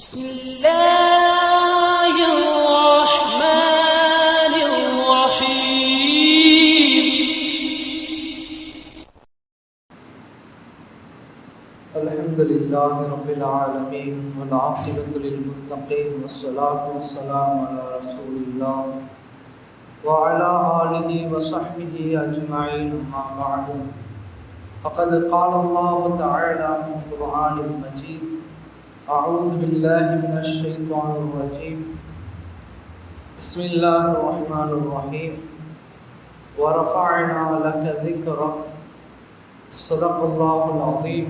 بسم اللہ الرحمن الرحیم الحمد للہ رب العالمین والعاقبت للمتقین والصلاة والسلام على رسول اللہ وعلى آلہ وصحبہ اجمعین اما بعد. فقد قال الله تعالى في القرآن المجيد أعوذ بالله من الشيطان الرجيم. بسم الله الرحمن الرحيم. ورفعنا لك ذكرك. صدق الله العظيم.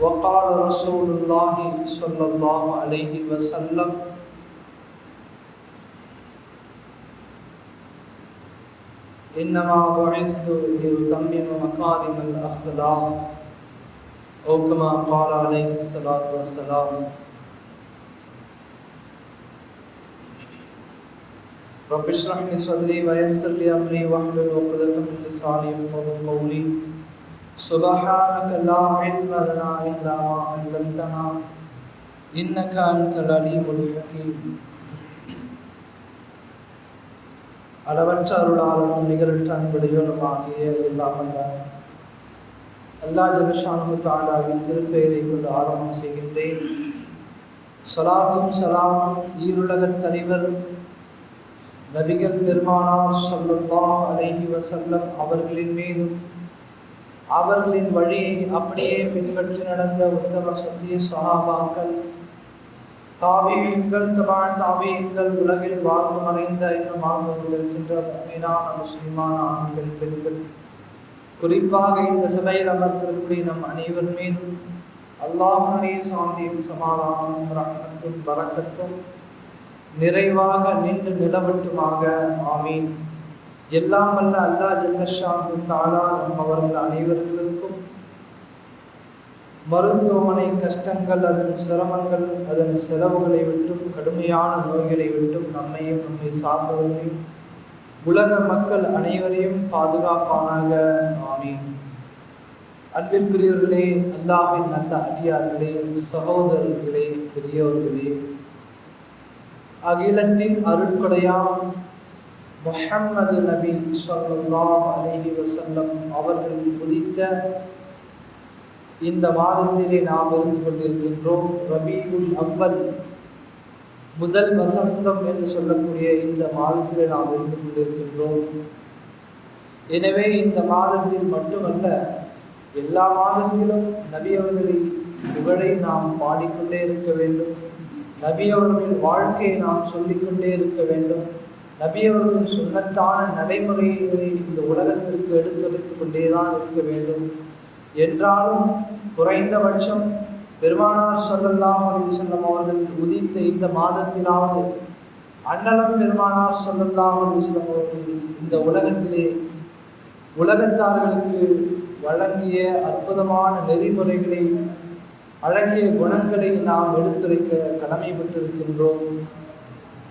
وقال رسول الله صلى الله عليه وسلم إنما بعثت لأتمم مكارم الأخلاق. أو كما قال عليه الصلاة والسلام رب اشرح لي صدري ويسر لي أمري واحلل عقدة من لساني يفقهوا قولي سبحانك لا علم لنا إلا ما علمتنا إنك أنت العليم الحكيم அளவற்ற அருளாளனும் நிகரற்ற அன்புடையோனும் ஆகிய எல்லாம் அல்லா ஜகஷானு தாண்டாவின் திருப்பெயரை கொண்டு ஆரம்பம் செய்கின்றேன். சலாத்தும் சலாமும் ஈருலகத் தலைவர் நபிகள் பெருமானார் சொல்லல்லா அலைஹி வசல்லம் அவர்களின் மீதும் அவர்களின் வழியை அப்படியே பின்பற்றி நடந்த உத்தம சத்திய சகாபாக்கள் தாபியங்கள் தபால் தாபியங்கள் உலகில் வாழ்ந்து மறைந்த இன்னும் வாழ்ந்து கொண்டிருக்கின்ற மீனான முஸ்லிமான ஆண்கள் பெண்கள் குறிப்பாக இந்த சபையில் அமர்ந்திருக்கூடிய நம் அனைவர் மீதும் அல்லாஹனுடைய சாந்தியும் சமாதானமும் ரகத்தும் பரக்கத்தும் நிறைவாக நின்று நிலவட்டுமாக. ஆமீன். எல்லாம் வல்ல அல்லா ஜல்லஷானு தாலா நம் அவர்கள் அனைவர்களுக்கும் மருத்துவமனை கஷ்டங்கள் அதன் சிரமங்கள் அதன் செலவுகளை விட்டும் கடுமையான நோய்களை விட்டும் நம்மையும் நம்மை சார்ந்தவர்களையும் உலக மக்கள் அனைவரையும் பாதுகாப்பானாக. ஆமீன். அன்பிற்குரியவர்களே அல்லாவின் நல்ல அடியார்களே சகோதரர்களே பெரியவர்களே அகிலத்தின் அருட்கொடையாம் முஹம்மது நபி சொல்லாம் அலஹி வசல்லம் அவர்கள் உதித்த இந்த மாதத்திலே நாம் இருந்து கொண்டிருக்கின்றோம் ரபீவுல் அவ்வல். முதல் வசந்தம் என்று சொல்லக்கூடிய இந்த மாதத்தில் நாம் இருந்து கொண்டிருக்கின்றோம். எனவே இந்த மாதத்தில் மட்டுமல்ல எல்லா மாதத்திலும் நபி அவர்களை புகழை நாம் பாடிக்கொண்டே இருக்க வேண்டும். நபி அவர்கள் வாழ்க்கையை நாம் சொல்லிக்கொண்டே இருக்க வேண்டும். நபி அவர்கள் சுண்ணத்தான நடைமுறைகளை இந்த உலகத்திற்கு எடுத்துளுத்துக்கொண்டே தான் இருக்க வேண்டும். என்றாலும் குறைந்தபட்சம் பெருமானார் சொல்லல்லாம் செல்லம் அவர்கள் உதித்த இந்த மாதத்திலாவது அன்னலம் பெருமானார் சொல்லல்லாம் செல்லம் அவர்கள் இந்த உலகத்திலே உலகத்தார்களுக்கு வழங்கிய அற்புதமான நெறிமுறைகளை அழகிய குணங்களை நாம் எடுத்துரைக்க கடமைப்பட்டிருக்கின்றோம்.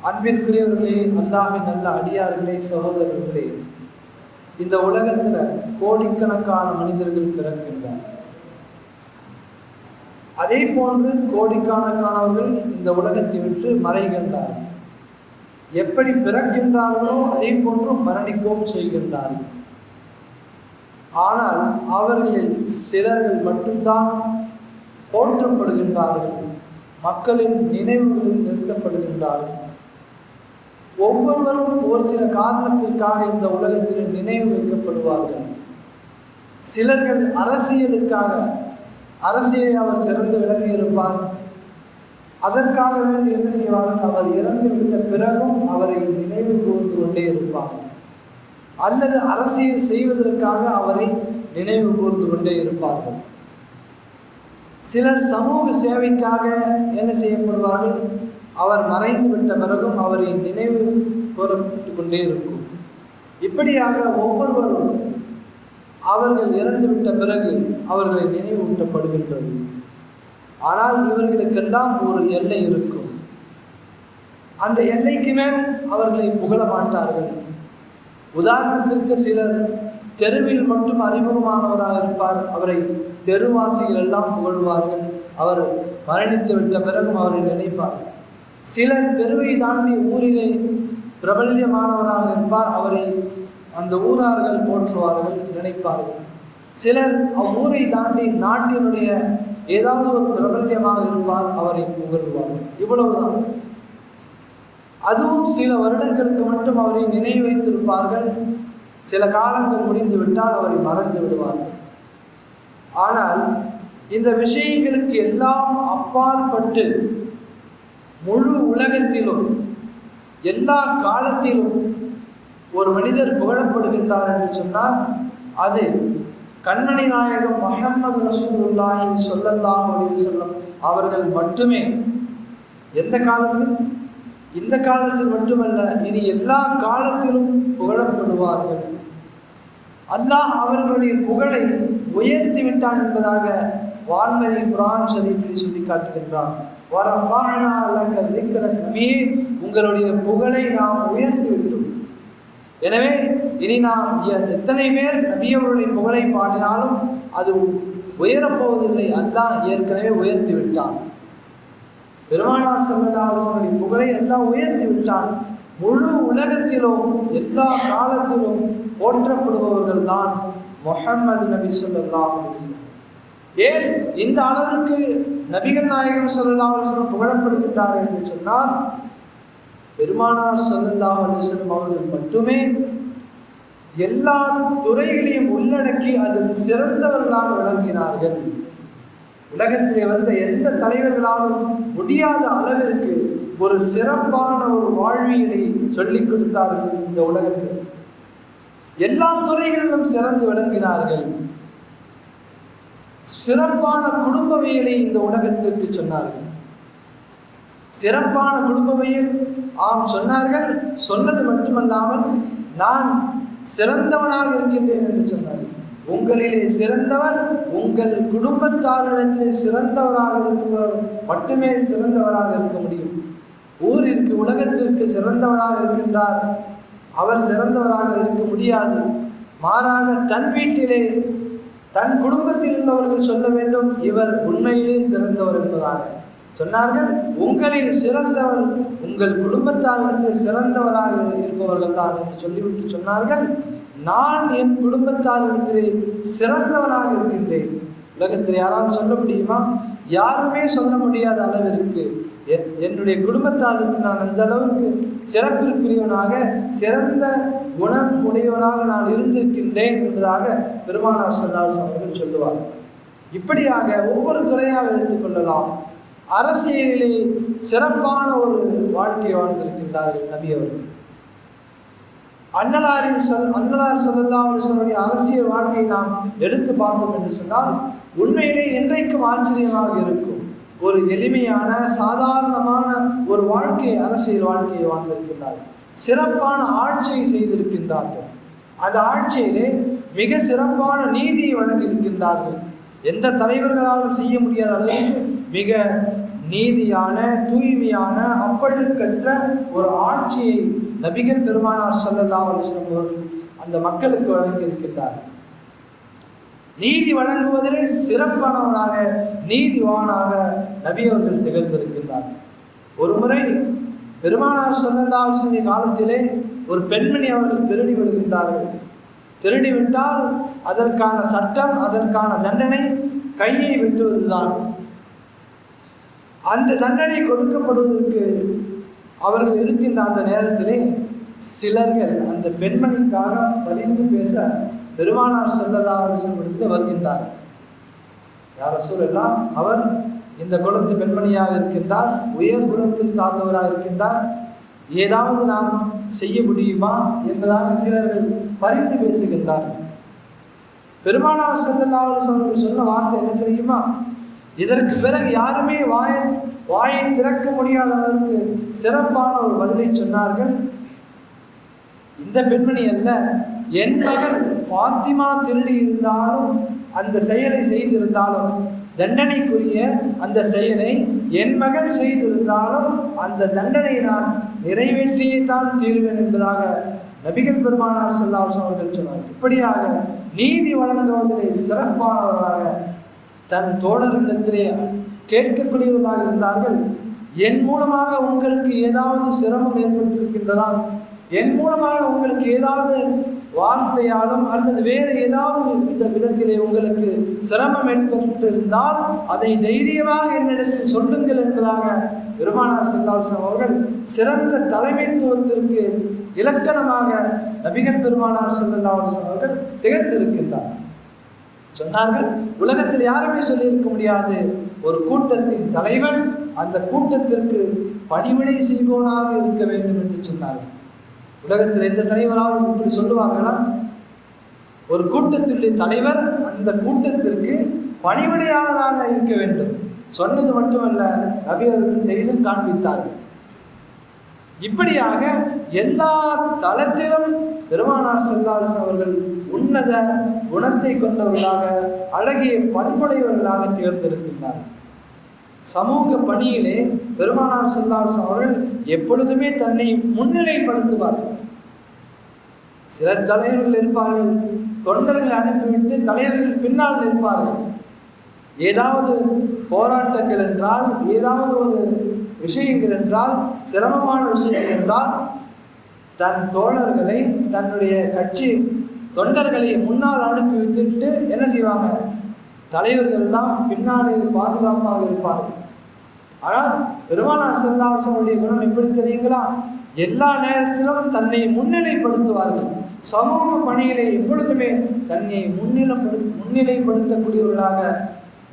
அன்பிற்குரியவர்களே அல்லாவின் நல்ல அடியார்களே சகோதரர்களே இந்த உலகத்தில் கோடிக்கணக்கான மனிதர்கள் பிறக்கின்றார்கள். அதே போன்று கோடிக்கணக்கானவர்கள் இந்த உலகத்தை விட்டு மறைகின்றார்கள். எப்படி பிறக்கின்றார்களோ அதே போன்று மரணிக்கவும் செய்கின்றார்கள். ஆனால் அவர்களில் சிலர்கள் மட்டும்தான் போற்றப்படுகின்றார்கள். மக்களின் நினைவுகளில் நிறுத்தப்படுகின்றார்கள். ஒவ்வொருவரும் ஒரு சில காரணத்திற்காக இந்த உலகத்தில் நினைவு வைக்கப்படுவார்கள். சிலர்கள் அரசியலுக்காக அரசியலில் அவர் சிறந்து விளங்கி இருப்பார். அதற்காக வேண்டி என்ன செய்வார்கள்? அவர் இறந்து விட்ட பிறகும் அவரை நினைவு கூர்ந்து கொண்டே இருப்பார். அல்லது அரசியல் செய்வதற்காக அவரை நினைவு கூர்ந்து கொண்டே இருப்பார்கள். சிலர் சமூக சேவைக்காக என்ன செய்யப்படுவார்கள்? அவர் மறைந்து விட்ட பிறகும் அவரை நினைவு கூறப்பட்டு கொண்டே இருக்கும். இப்படியாக ஒவ்வொருவரும் அவர்கள் இறந்துவிட்ட பிறகு அவர்களை நினைவூட்டப்படுகின்றது. ஆனால் இவர்களுக்கெல்லாம் ஒரு எல்லை இருக்கும். அந்த எல்லைக்கு மேல் அவர்களை புகழ மாட்டார்கள். உதாரணத்திற்கு சிலர் தெருவில் மட்டும் அறிமுகமானவராக இருப்பார். அவரை தெருவாசிகள் எல்லாம் புகழ்வார்கள். அவர் மரணித்து விட்ட பிறகும் அவரை நினைப்பார். சிலர் தெருவை தாண்டி ஊரிலே பிரபல்யமானவராக இருப்பார். அவரை அந்த ஊரார்கள் போற்றுவார்கள் நினைப்பார்கள். சிலர் அவ்வூரை தாண்டி நாட்டினுடைய ஏதாவது ஒரு பிரபல்யமாக இருப்பார் அவரை புகழ்வார்கள். இவ்வளவுதான். அதுவும் சில வருடங்களுக்கு மட்டும் அவரை நினைவு வைத்திருப்பார்கள். சில காலங்கள் முடிந்து விட்டால் அவரை மறந்து விடுவார்கள். ஆனால் இந்த விஷயங்களுக்கு எல்லாம் அப்பாற்பட்டு முழு உலகத்திலும் எல்லா காலத்திலும் ஒரு மனிதர் புகழப்படுகின்றார் என்று சொன்னால் அது கண்மணி நாயகம் மஹம்மது ரசூலுல்லாஹி சொல்லல்லாஹ் அப்படின்னு சொல்லும் அவர்கள் மட்டுமே. எந்த காலத்தில்? இந்த காலத்தில் மட்டுமல்ல இனி எல்லா காலத்திலும் புகழப்படுவார்கள். அல்லாஹ் அவர்களுடைய புகழை உயர்த்தி விட்டான் என்பதாக வான்மதி குரான் ஷரீஃபில் சொல்லி காட்டுகின்றான். வரஃபஅனா லக திக்ரக உங்களுடைய புகழை நாம் உயர்த்தி விட்டோம். எனவே இனி நாம் எ- எத்தனை பேர் நபியவர்களின் புகழை பாடினாலும் அது உயரப்போவதில்லை. அல்லாஹ் ஏற்கனவே உயர்த்தி விட்டான். பெருமானார் சல்லல்லாஹுடைய புகழை எல்லாம் உயர்த்தி விட்டான். முழு உலகத்திலும் எல்லா காலத்திலும் போற்றப்படுபவர்கள் தான் முகமது நபி சொல்லலாம் ஏன்? இந்த அளவிற்கு நபிகள் நாயகம் சொல்லலாம் புகழப்படுகின்றார் என்று சொன்னால் பெருமானார் ஸல்லல்லாஹு அலைஹி அவர்கள் மட்டுமே எல்லா துறைகளையும் உள்ளடக்கி அதில் சிறந்தவர்களாக விளங்கினார்கள். உலகத்திலே வந்த எந்த தலைவர்களாலும் முடியாத அளவிற்கு ஒரு சிறப்பான ஒரு வாழ்வியலை சொல்லிக் கொடுத்தார்கள் இந்த உலகத்தில். எல்லா துறைகளிலும் சிறந்து விளங்கினார்கள். சிறப்பான குடும்பவியலை இந்த உலகத்திற்கு சொன்னார்கள். சிறப்பான குடும்பவியல் ஆம் சொன்னார்கள். சொன்னது மட்டுமல்லாமல் நான் சிறந்தவனாக இருக்கின்றேன் என்று சொன்னார்கள் உங்களிலே சிறந்தவர் உங்கள் குடும்பத்தாரிடத்திலே சிறந்தவராக இருப்பவர் மட்டுமே சிறந்தவராக இருக்க முடியும். ஊரிற்கு உலகத்திற்கு சிறந்தவராக இருக்கின்றார். அவர் சிறந்தவராக இருக்க முடியாது. மாறாக தன் வீட்டிலே தன் குடும்பத்தில் உள்ளவர்கள் சொல்ல வேண்டும் இவர் உண்மையிலே சிறந்தவர் என்பதாக. சொன்னார்கள் உங்களின் சிறந்தவர் உங்கள் குடும்பத்தாரிடத்தில் சிறந்தவராக இருப்பவர்கள் தான் என்று சொல்லிவிட்டு சொன்னார்கள் நான் என் குடும்பத்தாரிடத்திலே சிறந்தவனாக இருக்கின்றேன். உலகத்தில் யாராவது சொல்ல முடியுமா? யாருமே சொல்ல முடியாத அளவிற்கு என் என்னுடைய குடும்பத்தாரிடத்தில் நான் அந்த அளவிற்கு சிறப்பிற்குரியவனாக சிறந்த குணம் உடையவனாக நான் இருந்திருக்கின்றேன் என்பதாக பெருமானார் சல்லாஸ் அவர்கள் சொல்லுவார் இப்படியாக ஒவ்வொரு துறையாக எடுத்துக்கொள்ளலாம் அரசியலிலே சிறப்பான ஒரு வாழ்க்கையை வாழ்ந்திருக்கின்றார்கள் நபி அவர்கள். அன்னலாரின் சொல் அன்னலார் சொல்லல்லாவுடைய அரசியல் வாழ்க்கையை நாம் எடுத்து பார்த்தோம் என்று சொன்னால் உண்மையிலே இன்றைக்கும் ஆச்சரியமாக இருக்கும். ஒரு எளிமையான சாதாரணமான ஒரு வாழ்க்கை அரசியல் வாழ்க்கையை வாழ்ந்திருக்கின்றார்கள். சிறப்பான ஆட்சியை செய்திருக்கின்றார்கள். அந்த ஆட்சியிலே மிக சிறப்பான நீதியை வழங்கியிருக்கின்றார்கள். எந்த தலைவர்களாலும் செய்ய முடியாத அளவுக்கு மிக நீதியான தூய்மையான அப்பழுக்கற்ற ஒரு ஆட்சியை நபிகள் பெருமானார் ஸல்லல்லாஹு அலைஹி அவர்கள் அந்த மக்களுக்கு வழங்கி இருக்கின்றார்கள் நீதி வழங்குவதிலே சிறப்பானவனாக நீதிவானாக நபி அவர்கள் திகழ்ந்திருக்கின்றார் ஒரு முறை பெருமானார் ஸல்லல்லாஹு அலைஹி காலத்திலே ஒரு பெண்மணி அவர்கள் திருடி விடுகின்றார்கள் திருடி விட்டால் அதற்கான சட்டம் அதற்கான தண்டனை கையை வெட்டுவதுதான் அந்த தண்டனை கொடுக்கப்படுவதற்கு அவர்கள் இருக்கின்ற அந்த நேரத்திலே சிலர்கள் அந்த பெண்மணிக்காக பரிந்து பேச பெருமானார் ஸல்லல்லாஹு இடத்தில் வருகின்றார். யார் சொல்லலாம் அவர் இந்த குலத்து பெண்மணியாக இருக்கின்றார் உயர் குலத்தை சார்ந்தவராக இருக்கின்றார். ஏதாவது நாம் செய்ய முடியுமா என்பதாக சிலர்கள் பரிந்து பேசுகின்றார் பெருமானார் ஸல்லல்லாஹு சொன்ன வார்த்தை என்ன தெரியுமா? இதற்கு பிறகு யாருமே வாய வாயை திறக்க முடியாத அளவுக்கு சிறப்பான ஒரு பதிலை சொன்னார்கள். இந்த பெண்மணி அல்ல என் மகள் ஃபாத்திமா திருடி இருந்தாலும் அந்த செயலை செய்திருந்தாலும் தண்டனைக்குரிய அந்த செயலை என் மகள் செய்திருந்தாலும் அந்த தண்டனையை நான் நிறைவேற்றியே தான் தீர்வேன் என்பதாக நபிகள் பெருமானார் செல்லாசன் அவர்கள் சொன்னார் இப்படியாக நீதி வழங்குவதிலே சிறப்பானவராக தன் தோழர்களிடத்திலே கேட்கக்கூடியவர்களாக இருந்தார்கள். என் மூலமாக உங்களுக்கு ஏதாவது சிரமம் ஏற்பட்டிருக்கின்றதா? என் மூலமாக உங்களுக்கு ஏதாவது வார்த்தையாலும் அல்லது வேறு ஏதாவது வித விதத்திலே உங்களுக்கு சிரமம் ஏற்பட்டிருந்தால் அதை தைரியமாக என்னிடத்தில் சொல்லுங்கள் என்பதாக பெருமானார் செல்லாசம் அவர்கள் சிறந்த தலைமைத்துவத்திற்கு இலக்கணமாக நபிகள் பெருமானார் செல்லல்லாசம் அவர்கள் திகழ்ந்திருக்கின்றார். சொன்னார்கள் உலகத்தில் யாருமே சொல்லியிருக்க முடியாது. ஒரு கூட்டத்தின் தலைவன் அந்த கூட்டத்திற்கு பணிவிடை செய்பவனாக இருக்க வேண்டும் என்று சொன்னார்கள். உலகத்தில் எந்த தலைவராவது இப்படி சொல்லுவார்களா? ஒரு கூட்டத்தினுடைய தலைவர் அந்த கூட்டத்திற்கு பணிவிடையாளராக இருக்க வேண்டும். சொன்னது மட்டுமல்ல நபி அவர்கள் செய்தும் காண்பித்தார்கள். இப்படியாக எல்லா தளத்திலும் பெருமானார் செல்லாரசன் அவர்கள் உன்னத குணத்தை கொண்டவர்களாக அழகிய பண்புடையவர்களாக தேர்ந்தெடுக்கின்றார். சமூக பணியிலே பெருமானார் செல்லார் அவர்கள் எப்பொழுதுமே தன்னை முன்னிலைப்படுத்துவார்கள் சில தலைவர்கள் இருப்பார்கள் தொண்டர்களை அனுப்பிவிட்டு தலைவர்கள் பின்னால் நிற்பார்கள். ஏதாவது போராட்டங்கள் என்றால் ஏதாவது ஒரு விஷயங்கள் என்றால் சிரமமான விஷயங்கள் என்றால் தன் தோழர்களை தன்னுடைய கட்சி தொண்டர்களை முன்னால் அனுப்பி வைத்துட்டு என்ன செய்வாங்க? தலைவர்கள் தான் பின்னாலே பாதுகாப்பாக இருப்பார்கள். ஆனால் பெருமானார் செல்லாசனுடைய குணம் எப்படி தெரியுங்களா? எல்லா நேரத்திலும் தன்னை முன்னிலைப்படுத்துவார்கள். சமூக பணிகளை எப்பொழுதுமே தன்னை முன்னிலைப்படு முன்னிலைப்படுத்தக்கூடியவர்களாக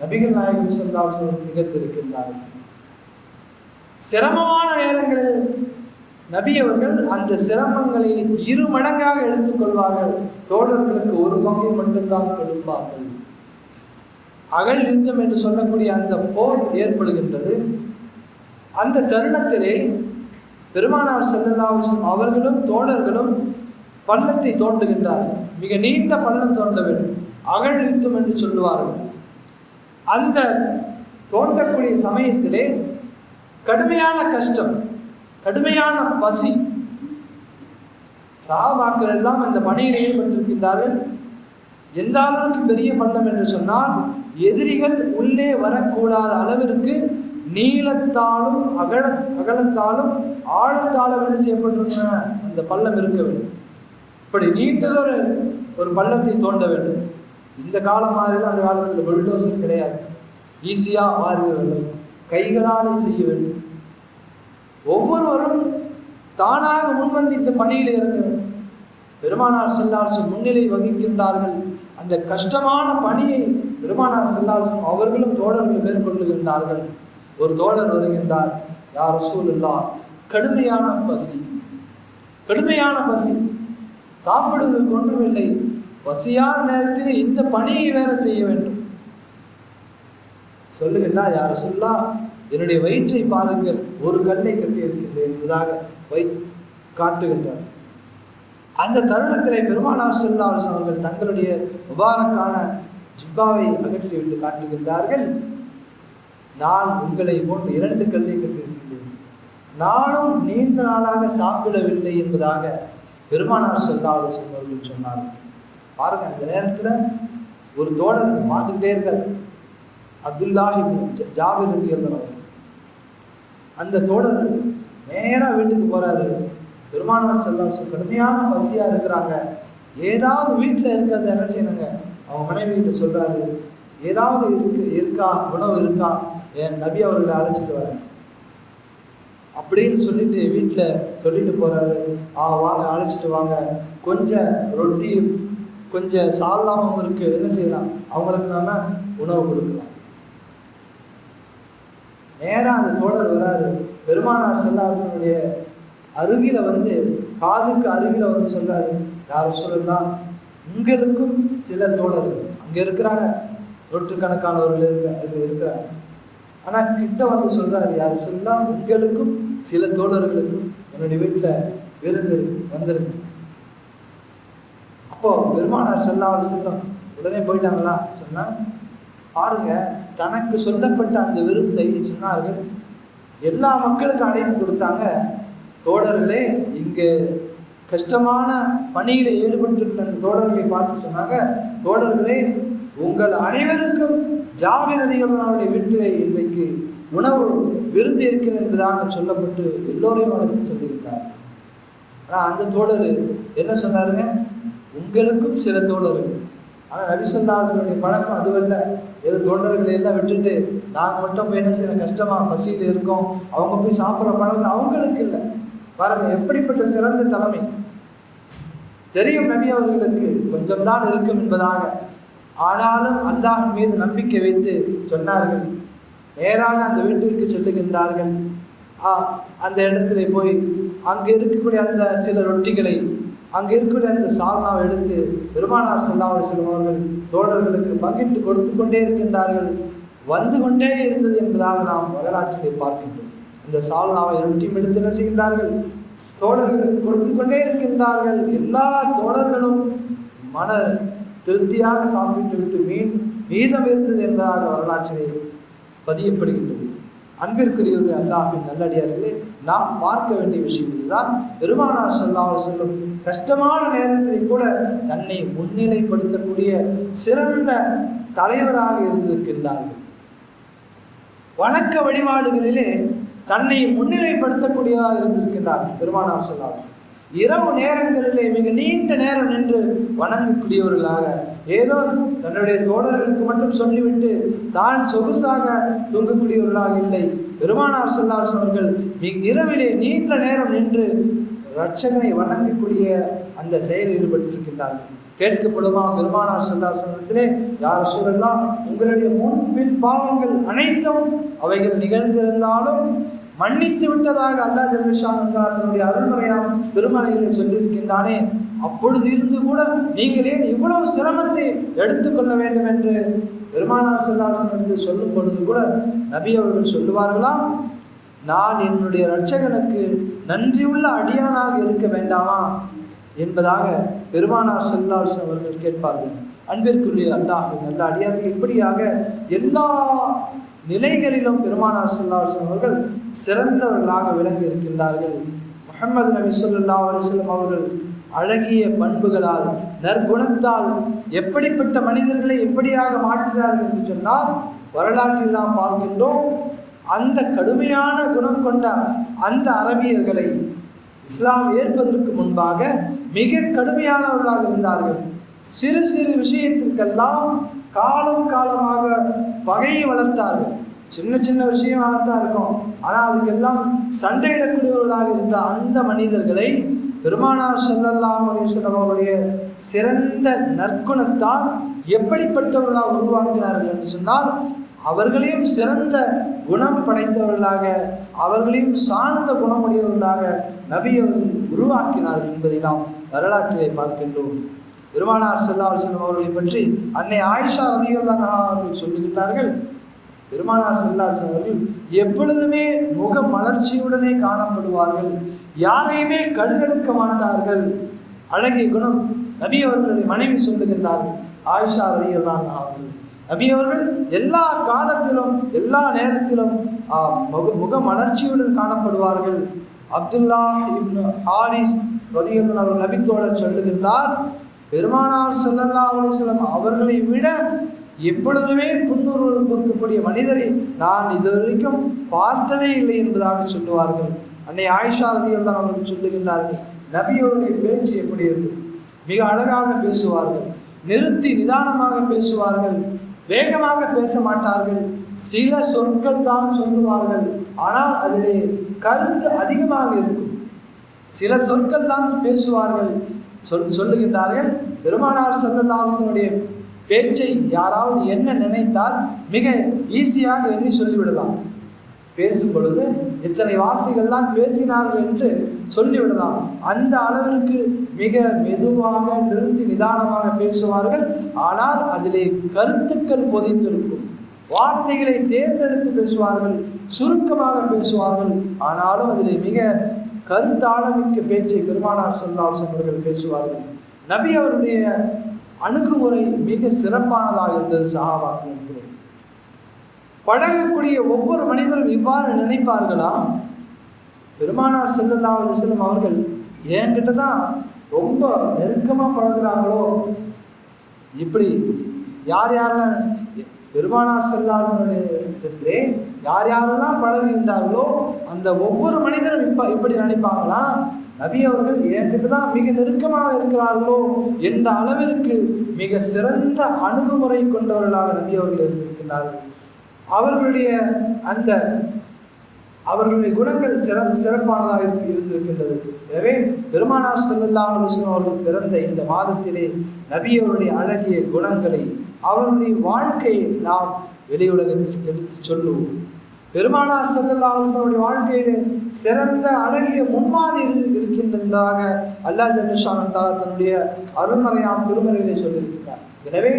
நபிகள் நாயகம் செல்லாசன் திகழ்ந்திருக்கின்றார்கள். சிரமமான நேரங்களில் நபி அவர்கள் அந்த சிரமங்களை இரு மடங்காக எடுத்துக்கொள்வார்கள் தோழர்களுக்கு ஒரு பங்கை மட்டும்தான் கொடுப்பார்கள். அகல் யுத்தம் என்று சொல்லக்கூடிய அந்த போர் ஏற்படுகின்றது. அந்த தருணத்திலே பெருமானார் செல்லல்லாசம் அவர்களும் தோழர்களும் பள்ளத்தை தோண்டுகின்றார்கள். மிக நீண்ட பள்ளம் தோண்ட வேண்டும் அகழ் யுத்தம் என்று சொல்லுவார்கள். அந்த தோன்றக்கூடிய சமயத்திலே கடுமையான கஷ்டம் கடுமையான பசி. சாபாக்கள் எல்லாம் இந்த பணியில் ஈடுபட்டிருக்கின்றார்கள் எந்த அளவுக்கு பெரிய பள்ளம் என்று சொன்னால் எதிரிகள் உள்ளே வரக்கூடாத அளவிற்கு நீளத்தாலும் அகல அகலத்தாலும் ஆழத்தாலும் என்ன செய்யப்பட்டிருக்கிற அந்த பள்ளம் இருக்க வேண்டும். இப்படி நீண்டதொரு ஒரு பள்ளத்தை தோண்ட வேண்டும். இந்த காலம் மாதிரிலாம் அந்த காலத்தில் புல்டோசர் கிடையாது. ஈஸியாக மாறிவிடவில்லை கைகளாலே செய்ய வேண்டும். ஒவ்வொருவரும் தானாக முன்வந்து இந்த பணியில் இறங்க வேண்டும் பெருமானார் செல்லாசன் முன்னிலை வகிக்கின்றார்கள். அந்த கஷ்டமான பணியை பெருமானார் செல்லாசன் அவர்களும் தோழர்கள் மேற்கொள்ளுகின்றார்கள். ஒரு தோழர் வருகின்றார் யார் சூழல்லா கடுமையான பசி. கடுமையான பசி. சாப்பிடுவதற்கு ஒன்றுமில்லை. பசியான நேரத்தில் இந்த பணியை வேற செய்ய வேண்டும். சொல்லுகின்றார் யார் சொல்லா என்னுடைய வயிற்றை பாருங்கள் ஒரு கல்லை கட்டியிருக்கின்றேன் என்பதாக வை காட்டுகின்றார். அந்த தருணத்திலே பெருமானார் செல்லாஸ் அவர்கள் தங்களுடைய முபாரக்கான ஜிப்பாவை அகற்றிவிட்டு காட்டுகின்றார்கள் நான் உங்களை போன்று இரண்டு கல்லை கட்டியிருக்கின்றேன். நானும் நீண்ட நாளாக சாப்பிடவில்லை என்பதாக பெருமானார் செல்லாஸ் அவர்கள் சொன்னார்கள் பாருங்க அந்த நேரத்தில் ஒரு தோழர் பார்த்துக்கிட்டே இருக்கார். அப்துல்லாஹி ஜாபிர் ரதியல்லாஹு அந்த தோழர் நேராக வீட்டுக்கு போகிறாரு பெருமானவர் செல்லாசு கடுமையான பசியாக இருக்கிறாங்க. ஏதாவது வீட்டில் இருக்கிறத என்ன செய்யணுங்க? அவங்க மனைவிகிட்ட சொல்கிறாரு ஏதாவது இருக்கு இருக்கா உணவு இருக்கா? என் நபி அவர்களை அழைச்சிட்டு வரேன். அப்படின்னு சொல்லிட்டு வீட்டில் சொல்லிட்டு போகிறாரு ஆ வாங்க அழைச்சிட்டு வாங்க. கொஞ்சம் ரொட்டியும் கொஞ்சம் சால்லாமும் இருக்குது என்ன செய்யலாம்? அவங்களுக்கு நாம உணவு கொடுக்கலாம். நேராக அந்த தோழர் வராரு. பெருமானார் செல்லாசனுடைய அருகில வந்து காதுக்கு அருகில வந்து சொல்றாரு யார் சொல்லலாம் உங்களுக்கும் சில தோழர்கள் அங்க இருக்கிறாங்க. நூற்றுக்கணக்கானவர்கள் இருக்க அது இருக்கிறாங்க. ஆனா கிட்ட வந்து சொல்றாரு யார் சொல்லலாம் உங்களுக்கும் சில தோழர்களுக்கும் என்னுடைய வீட்டில் விருந்து வந்திருக்கு. அப்போ பெருமானார் செல்லாவது செல்லம் உடனே போயிட்டாங்களா? சொன்னா பாருங்க தனக்கு சொல்லப்பட்ட அந்த விருந்தை சொன்னார்கள். எல்லா மக்களுக்கும் அழைப்பு கொடுத்தாங்க. தோழர்களே இங்கே கஷ்டமான பணியில் ஈடுபட்டிருக்கிற அந்த தோழர்களை பார்த்து சொன்னாங்க. தோழர்களே உங்கள் அனைவருக்கும் ஜாபிரதிகளுடைய வீட்டிலே இன்றைக்கு உணவு விருந்து இருக்கிறது என்பதாக சொல்லப்பட்டு எல்லோரையும் அழைத்து சொல்லியிருக்கார் ஆனால் அந்த தோழர் என்ன சொன்னாருங்க? உங்களுக்கும் சில தோழர்கள் ஆனால் நபிசல்லாசனுடைய பழக்கம் அதுவல்ல ஏதோ தொண்டர்களை எல்லாம் விட்டுட்டு நாங்கள் மட்டும் போய் என்ன செய்யற கஷ்டமா பசியில் இருக்கோம். அவங்க போய் சாப்பிட்ற பழக்கம் அவங்களுக்கு இல்லை. பாருங்க எப்படிப்பட்ட சிறந்த தலைமை. தெரியும் நபி அவர்களுக்கு கொஞ்சம் தான் இருக்கும் என்பதாக. ஆனாலும் அல்லாஹின் மீது நம்பிக்கை வைத்து சொன்னார்கள். நேராக அந்த வீட்டிற்கு செல்லுகின்றார்கள். ஆ, அந்த இடத்துல போய் அங்கே இருக்கக்கூடிய அந்த சில ரொட்டிகளை அங்கே இருக்கிற அந்த சால்னாவை எடுத்து பெருமானார் செல்லாவளி செல்லும் அவர்கள் தோழர்களுக்கு பங்கிட்டு கொடுத்து கொண்டே இருக்கின்றார்கள். வந்து கொண்டே இருந்தது என்பதாக நாம் வரலாற்றிலே பார்க்கின்றோம். இந்த சால்னாவை ரொட்டியும் எடுத்து என்ன செய்கின்றார்கள்? தோழர்களுக்கு கொடுத்து கொண்டே இருக்கின்றார்கள். எல்லா தோழர்களும் மன திருப்தியாக சாப்பிட்டு விட்டு மீன் மீதம் இருந்தது என்பதாக வரலாற்றிலே பதியப்படுகின்றது. அன்பிற்குரியவர்கள் அல்லாஹின் நல்லடியார்களே நாம் பார்க்க வேண்டிய விஷயம் இதுதான். பெருமானார் செல்லாமல் செல்லும் கஷ்டமான நேரத்திலே கூட தன்னை முன்னிலைப்படுத்தக்கூடிய சிறந்த தலைவராக இருந்திருக்கின்றார்கள். வணக்க வழிபாடுகளிலே தன்னை முன்னிலைப்படுத்தக்கூடியதாக இருந்திருக்கின்றார் பெருமானார் சொல்லாமல் இரவு நேரங்களிலே மிக நீண்ட நேரம் நின்று வணங்கக்கூடியவர்களாக ஏதோ தன்னுடைய தோழர்களுக்கு மட்டும் சொல்லிவிட்டு தான் சொகுசாக தூங்கக்கூடியவர்களாக இல்லை. பெருமானார் செல்லாஸ் அவர்கள் மிக இரவிலே நீண்ட நேரம் நின்று ரட்சகனை வணங்கக்கூடிய அந்த செயலில் ஈடுபட்டிருக்கின்றார்கள். கேட்கப்படுமா பெருமானார் சென்றார் சங்கத்திலே யார் சூழலாம் உங்களுடைய முன்பின் பாவங்கள் அனைத்தும் அவைகள் நிகழ்ந்திருந்தாலும் மன்னித்து விட்டதாக அல்லா ஜல்லிஷான் தன்னுடைய அருள்முறையாம் திருமலையிலே சொல்லியிருக்கின்றானே அப்பொழுது இருந்து கூட நீங்கள் ஏன் இவ்வளவு சிரமத்தை எடுத்துக்கொள்ள வேண்டும்? என்று பெருமானார் செல்லாசனத்தில் சொல்லும் பொழுது கூட நபி அவர்கள் சொல்லுவார்களாம் நான் என்னுடைய இரட்சகனுக்கு நன்றியுள்ள அடியானாக இருக்க வேண்டாமா? என்பதாக பெருமானார் செல்லாஸ் அவர்கள் கேட்பார்கள். அன்பிற்குரிய அல்லாஹ் நல்ல அடியார்கள் இப்படியாக எல்லா நிலைகளிலும் பெருமானார் செல்லாஸ் அவர்கள் சிறந்தவர்களாக விளங்கி இருக்கின்றார்கள். முகமது நபி சொல்லா அலிஸ்லம் அவர்கள் அழகிய பண்புகளால் நற்குணத்தால் எப்படிப்பட்ட மனிதர்களை எப்படியாக மாற்றினார்கள் என்று சொன்னால் வரலாற்றில் நாம் பார்க்கின்றோம் அந்த கடுமையான குணம் கொண்ட அந்த அரபியர்களை இஸ்லாம் ஏற்பதற்கு முன்பாக மிக கடுமையானவர்களாக இருந்தார்கள். சிறு சிறு விஷயத்திற்கெல்லாம் காலம் காலமாக பகையை வளர்த்தார்கள். சின்ன சின்ன விஷயமாக தான் இருக்கும். ஆனால் அதுக்கெல்லாம் சண்டையிடக்கூடியவர்களாக இருந்த அந்த மனிதர்களை பெருமானார் ஸல்லல்லாஹு அலைஹி அவருடைய சிறந்த நற்குணத்தால் எப்படிப்பட்டவர்களாக உருவாக்கினார்கள் என்று சொன்னால் அவர்களையும் சிறந்த குணம் படைத்தவர்களாக அவர்களையும் சார்ந்த குணமுடையவர்களாக நபி அவர்கள் உருவாக்கினார்கள் என்பதை நாம் வரலாற்றிலே பார்க்கின்றோம். பெருமானார் செல்லா அலிஸ்லம் அவர்களை பற்றி அன்னை ஆயிஷா ரலியல்லாஹு அவர்கள் சொல்லுகின்றார்கள் பெருமானார் செல்லார் அவர்கள் எப்பொழுதுமே முக மலர்ச்சியுடனே காணப்படுவார்கள் யாரையுமே கடுகடுக்க மாட்டார்கள். அழகிய குணம் நபி அவர்களுடைய மனைவி சொல்லுகின்றார்கள் ஆயிஷா ரதியல்லான் அவர்கள். நபி அவர்கள் எல்லா காலத்திலும் எல்லா நேரத்திலும் முக முக மலர்ச்சியுடன் காணப்படுவார்கள். அப்துல்லா இப்னு ஹாரிஸ் ரதியல்லான் அவர் நபித்தோழர் சொல்லுகின்றார் பெருமானார் ஸல்லல்லாஹு அலுவலம் அவர்களை விட எப்பொழுதுமே புன்னுருவல் பொறுக்கக்கூடிய மனிதரை நான் இதுவரைக்கும் பார்த்ததே இல்லை என்பதாக சொல்லுவார்கள். அன்னை ஆயிஷா ரதியல்லான் அவர்கள் சொல்லுகின்றார்கள் நபியோருடைய பேச்சு எப்படி இருந்தது? மிக அழகாக பேசுவார்கள் நிறுத்தி நிதானமாக பேசுவார்கள். வேகமாக பேச மாட்டார்கள் சில சொற்கள் தான் சொல்லுவார்கள். ஆனால் அதிலே கருத்து அதிகமாக இருக்கும். சில சொற்கள் தான் பேசுவார்கள். சொல் சொல்லுகின்றார்கள். பெருமானார் செல்லல்லாசனுடைய பேச்சை யாராவது என்ன நினைத்தால் மிக ஈஸியாக எண்ணி சொல்லிவிடலாம். பேசும் பொழுது இத்தனை வார்த்தைகள் தான் பேசினார்கள் என்று சொல்லிவிடலாம். அந்த அளவிற்கு மிக மெதுவாக நிறுத்தி நிதானமாக பேசுவார்கள். ஆனால் அதிலே கருத்துக்கள் பொதிந்திருக்கும். வார்த்தைகளை தேர்ந்தெடுத்து பேசுவார்கள் சுருக்கமாக பேசுவார்கள். ஆனாலும் அதிலே மிக கருத்தாளமிக்க பேச்சை பெருமானார் செல்லாசன் அவர்கள் பேசுவார்கள். நபி அவருடைய அணுகுமுறை மிக சிறப்பானதாக இருந்தது சஹாபாக்களிடத்திலே பழகக்கூடிய ஒவ்வொரு மனிதரும் இவ்வாறு நினைப்பார்களாம் பெருமானார் செல்லல்லா செல்லும் அவர்கள் என்கிட்ட தான் ரொம்ப நெருக்கமாக பழகுறாங்களோ? இப்படி யார் யாரெல்லாம் பெருமானார் செல்லாதே யார் யாரெல்லாம் பழகுகின்றார்களோ அந்த ஒவ்வொரு மனிதரும் இப்ப இப்படி நினைப்பாங்களாம் நபி அவர்கள் என்கிட்ட தான் மிக நெருக்கமாக இருக்கிறார்களோ என்ற அளவிற்கு மிக சிறந்த அணுகுமுறை கொண்டவர்களாக நபி அவர்கள் இருந்திருக்கின்றார்கள். அவர்களுடைய அந்த அவர்களுடைய குணங்கள் சிறப்பு சிறப்பானதாக இருந்திருக்கின்றது. எனவே பெருமானார் ஸல்லல்லாஹு அலைஹி அவர்கள் பிறந்த இந்த மாதத்திலே நபியவருடைய அழகிய குணங்களை அவருடைய வாழ்க்கையை நாம் வெளியுலகத்திற்கு எடுத்து சொல்லுவோம். பெருமானார் ஸல்லல்லாஹு அலைஹி வாழ்க்கையிலே சிறந்த அழகிய முன்மாதிரி இருக்கின்றதாக அல்லாஹ் ஜல்லுஷானு தாலா தன்னுடைய அருள்மறையாம் திருமறையிலே சொல்லியிருக்கிறார். எனவே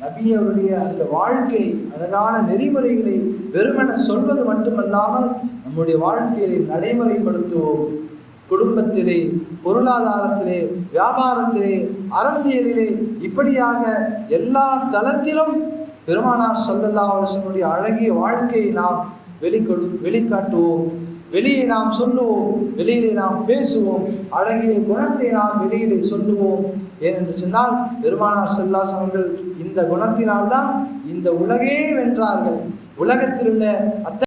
நபி அவருடைய அந்த வாழ்க்கை அழகான நெறிமுறைகளை வெறுமென சொல்வது மட்டுமல்லாமல் நம்முடைய வாழ்க்கையை நடைமுறைப்படுத்துவோம். குடும்பத்திலே பொருளாதாரத்திலே வியாபாரத்திலே அரசியலிலே இப்படியாக எல்லா தளத்திலும் பெருமானார் ஸல்லல்லாஹு அலைஹி அழகிய வாழ்க்கையை நாம் வெளிக்கொடு வெளிக்காட்டுவோம். வெளியே நாம் சொல்லுவோம் வெளியிலே நாம் பேசுவோம். அழகிய குணத்தை நாம் வெளியிலே சொல்லுவோம். ஏனென்று சொன்னால் பெருமானார் செல்லாஸ் அவர்கள் இந்த குணத்தினால்தான் இந்த உலகே வென்றார்கள். உலகத்தில் உள்ள அத்தனை